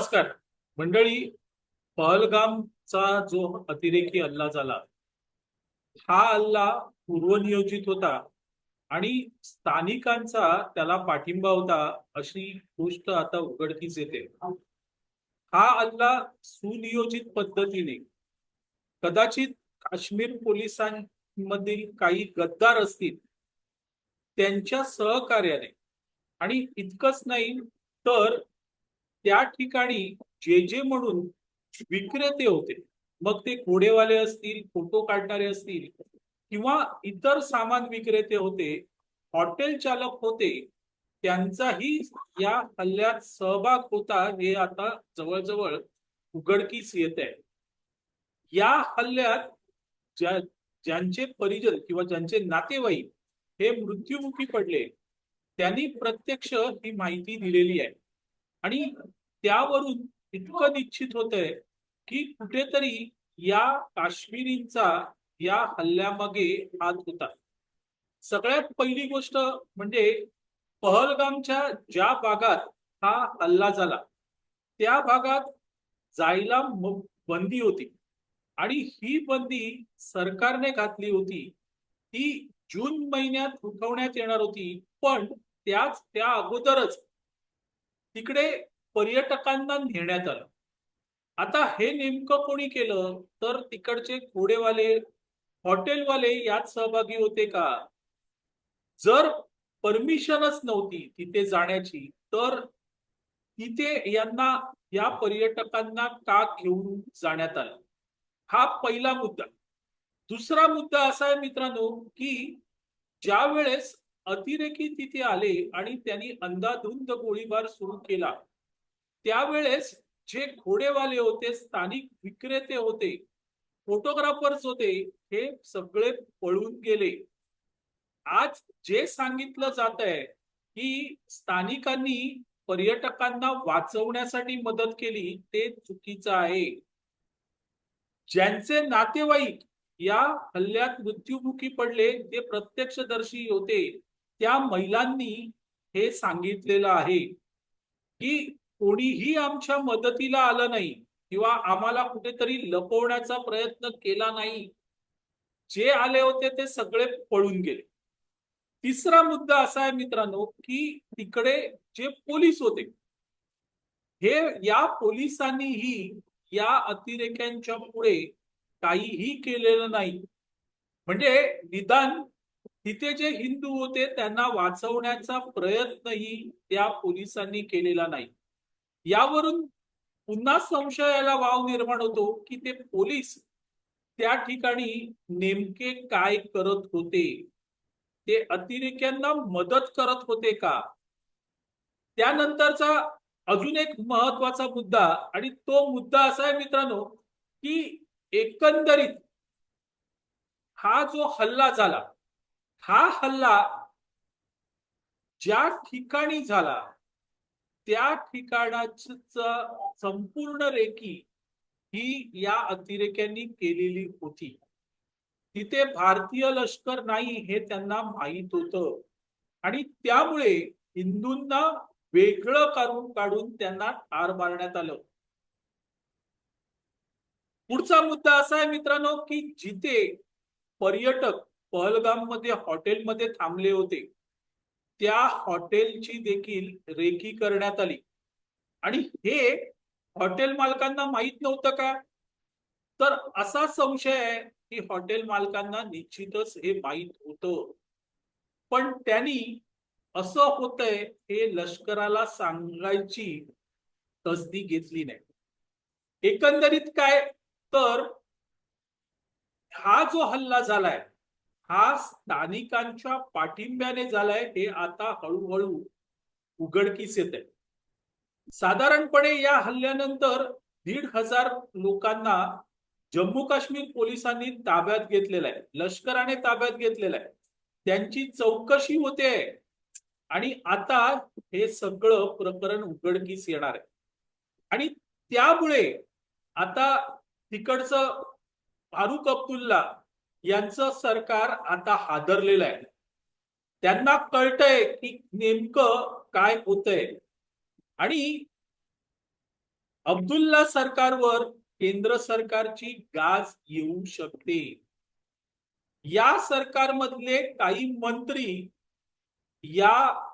नमस्कार. मंडळी पहलगामचा जो अतिरेकी हल्ला झाला हा हल्ला पूर्वनियोजित होता आणि स्थानिकांचा त्याला पाठिंबा होता अशी गोष्ट आता उघडकीस येते. हा हल्ला सुनियोजित पद्धतीने कदाचित काश्मीर पोलिसांमधील काही गद्दार असतील त्यांच्या सहकार्याने आणि इतकंच नाही तर त्या ठिकाणी जे जे म्हणून विक्रेते होते मग ते घोडेवाले असतील फोटो काढणारे असतील किंवा इतर सामान विक्रेते होते हॉटेल चालक होते त्यांचाही या हल्ल्यात सहभाग होता हे आता जवळजवळ उघडकीस येत आहे. या हल्ल्यात ज्या ज्यांचे परिजन किंवा ज्यांचे नातेवाईक हे मृत्युमुखी पडले त्यांनी प्रत्यक्ष ही माहिती दिलेली आहे. आणि त्यावरून इतकं निश्चित होत आहे की कुठेतरी या काश्मीरींचा या हल्ल्यामागे हात होता. सगळ्यात पहिली गोष्ट म्हणजे पहलगामच्या ज्या भागात हा हल्ला झाला त्या भागात जायला बंदी होती आणि ही बंदी सरकारने घातली होती. ती जून महिन्यात उठवण्यात येणार होती पण त्याच त्या अगोदरच तिकडे पर्यटकांना नेण्यात आलं. आता हे नेमकं कोणी केलं? तर तिकडचे घोडेवाले हॉटेलवाले यात सहभागी होते का? जर परमिशनच नव्हती तिथे जाण्याची तर तिथे यांना या पर्यटकांना का घेऊन जाण्यात आलं? हा पहिला मुद्दा. दुसरा मुद्दा असा आहे मित्रांनो की ज्या वेळेस अतिरेकी तिथे आले आणि त्यांनी अंधाधुंद गोळीबार सुरू केला त्यावेळेस जे घोडेवाले होते स्थानिक विक्रेते होते फोटोग्राफर्स होते हे सगळे पळून गेले. आज जे सांगितलं जात आहे की स्थानिकांनी पर्यटकांना वाचवण्यासाठी मदत केली ते चुकीचं आहे. ज्यांचे नातेवाईक या हल्ल्यात मृत्युमुखी पडले ते प्रत्यक्षदर्शी होते त्या महिलांनी हे सांगितलेलं आहे की कोणीही आमच्या मदतीला आलं नाही किंवा आम्हाला कुठेतरी लपवण्याचा प्रयत्न केला नाही जे आले होते ते सगळे पळून गेले. तिसरा मुद्दा असा आहे मित्रांनो की तिकडे जे पोलीस होते हे या पोलिसांनीही या अतिरेक्यांच्या पुढे काहीही केलेलं नाही. म्हणजे निदान तिथे जे हिंदू होते त्यांना वाचवण्याचा प्रयत्नही त्या पोलिसांनी केलेला नाही. यावरून पुन्हा संशयाला वाव निर्माण होतो की ते पोलीस त्या ठिकाणी नेमके काय करत होते? ते अतिरेक्यांना मदत करत होते का? त्यानंतरचा अजून एक महत्त्वाचा मुद्दा आणि तो मुद्दा असा आहे मित्रांनो की एकंदरीत हा जो हल्ला झाला हा हल्ला ज्या ठिकाणी झाला त्या ठिकाणाचा संपूर्ण रेकी ही या अतिरेक्यांनी केलेली होती. तिथे भारतीय लष्कर नाही हे त्यांना माहीत होतं. आणि त्यामुळे हिंदूंना वेगळं करून काढून त्यांना ठार मारण्यात आलं. पुढचा मुद्दा असा आहे मित्रांनो की जिथे पर्यटक पहलगाममध्ये हॉटेलमध्ये थांबले होते त्या हॉटेलची देखील रेकी करण्यात आली. आणि हे हॉटेल मालकांना माहीत नव्हतं का? तर असा संशय आहे की हॉटेल मालकांना निश्चितच हे माहीत होतं. पण त्यांनी असं होतंय हे लष्कराला सांगायची तसदी घेतली नाही. एकंदरीत काय? तर हा जो हल्ला झालाय हा स्थानिकांच्या पाठिंब्याने झालाय हे आता हळूहळू उघडकीस येत आहे साधारणपणे या हल्ल्यानंतर दीड हजार लोकांना जम्मू काश्मीर पोलिसांनी ताब्यात घेतलेलं आहे. लष्कराने ताब्यात घेतलेलं आहे. त्यांची चौकशी होते आणि आता हे सगळं प्रकरण उघडकीस येणार आहे. आणि त्यामुळे आता तिकडचं फारुख अब्दुल्ला यांचं सरकार आता हादरलेलं आहे. त्यांना कळतंय की नेमकं काय होतंय. आणि अब्दुल्ला सरकारवर केंद्र सरकारची गाज येऊ शकते. या सरकारमधले काही मंत्री या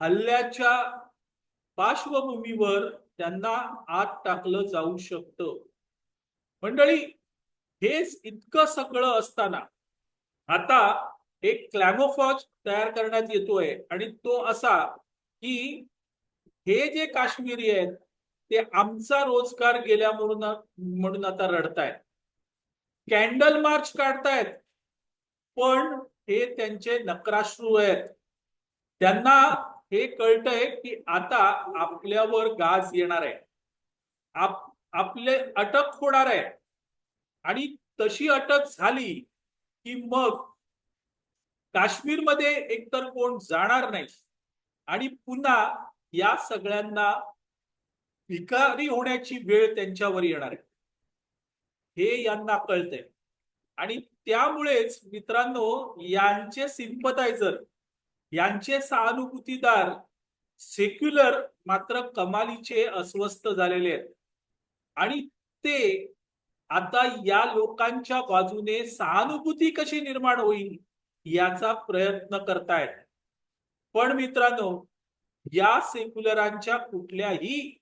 हल्ल्याच्या पार्श्वभूमीवर त्यांना आत टाकलं जाऊ शकतं. मंडळी हेच इतकं सगळं असताना आता एक क्लॅमोफॉज तयार करण्यात येतोय आणि तो असा की हे जे काश्मीरी आहेत ते आमचा रोजगार गेल्या म्हणून म्हणून आता रडतायत. कॅन्डल मार्च काढतायत पण हे त्यांचे नक्राश्रू आहेत. त्यांना हे कळतंय की आता आपल्यावर गाज येणार आहे. आप आपले अटक होणार आहे. आणि तशी अटक झाली की मग काश्मीरमध्ये एकतर कोण जाणार नाही आणि पुन्हा या सगळ्यांना भिकारी होण्याची वेळ त्यांच्यावर येणार आहे. हे यांना कळतंय. आणि त्यामुळेच मित्रांनो यांचे सिंपथायझर यांचे सहानुभूतीदार सेक्युलर मात्र कमालीचे अस्वस्थ झालेले आहेत. आणि ते आता या लोकांच्या बाजूने सहानुभूती कशी निर्माण होईल याचा प्रयत्न करतायत. पण मित्रांनो या सेक्युलरांच्या कुठल्याही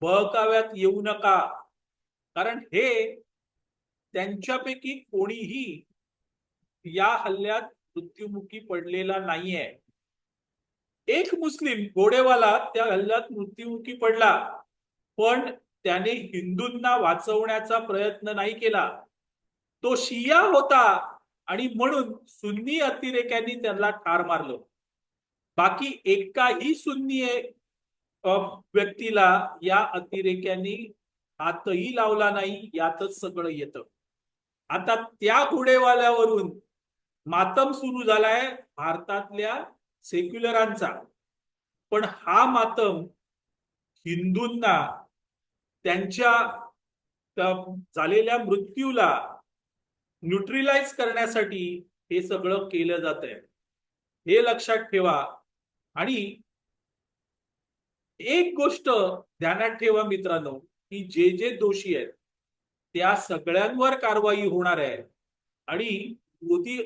बहकाव्यात येऊ नका. कारण हे त्यांच्यापैकी कोणीही या हल्ल्यात मृत्युमुखी पडलेला नाहीये. एक मुस्लिम घोडेवाला त्या हल्ल्यात मृत्युमुखी पडला. पण त्याने हिंदूंना वाचवण्याचा प्रयत्न नाही केला. तो शिया होता आणि म्हणून सुन्नी अतिरेक्यांनी त्याला ठार मारलं. बाकी एकाही सुन्नी व्यक्तीला या अतिरेक्यांनी हातही लावला नाही यातच सगळं येतं. आता त्या गुडेवाल्यावरून मातम सुरू झालाय भारतातल्या सेक्युलरांचा. पण हा मातम हिंदूंना त्यांच्या झालेल्या मृत्यूला न्यूट्रिलाइज करण्यासाठी हे सगळं केलं जात आहे हे लक्षात ठेवा. आणि एक गोष्ट ध्यानात ठेवा मित्रांनो की जे जे दोषी आहेत त्या सगळ्यांवर कारवाई होणार आहे. आणि मोदी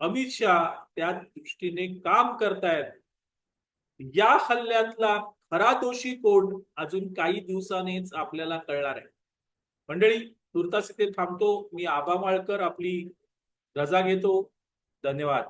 अमित शहा त्या दृष्टीने काम करतायत. या हल्ल्यातला खरा दोषी कोण अजून काही दिवसांनीच आपल्याला कळणार आहे. मंडळी तुर्तास इथे थांबतो. मी आबा माळकर आपली रजा घेतो. धन्यवाद.